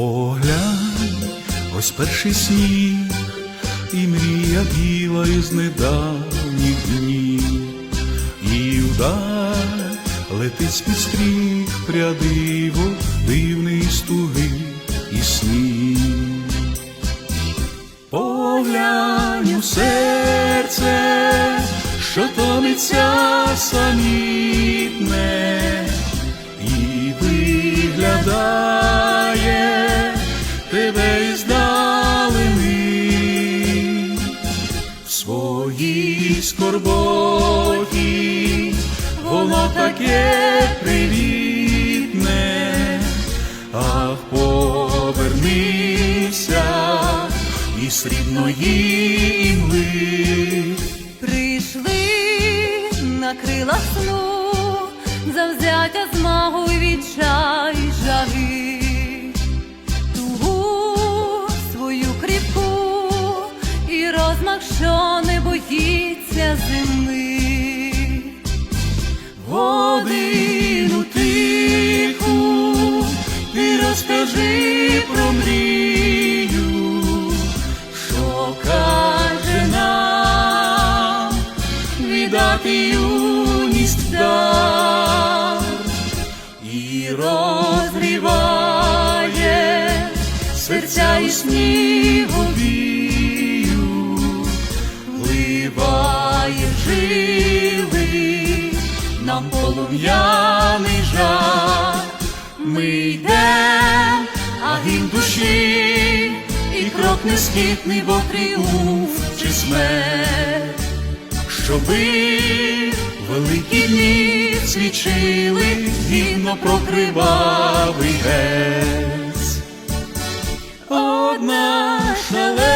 Поглянь, ось перший сніг, і мрія біла із недавніх днів, і вдаль летить з-під стріх прядиво дивний стуги і сніг. Поглянь у серце, що томиться самітне, і виглядає своїй скорботі, воно таке привітне, ах, повернися і срібної імли. Прийшли на крилах сну, завзяття змагу і що не боїться зими. Годину тиху ти розкажи про мрію, що каже нам віддати юність дар і розгріває серця і сніговію, нам полум'яний жар. Ми йдем, а гімн душі, і крок нескітний, бо тріумф чи смерть щоби великі дні свідчили гімно про кривавий гець. Одна шалена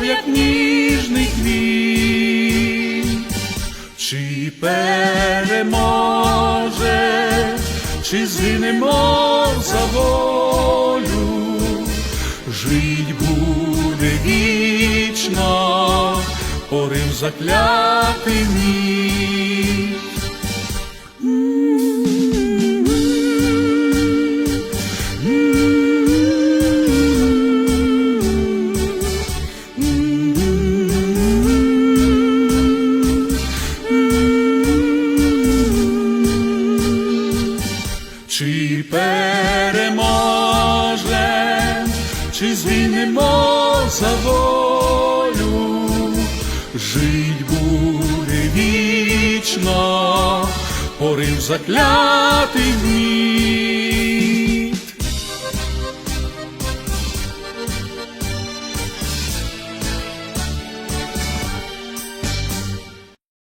любов, як ніжний квіт. Чи переможе, чи згинемо за волю, жить буде вічно, порив заклятий Чи переможе, чи звінемо за волю, жить буде вічно, порив заклятий.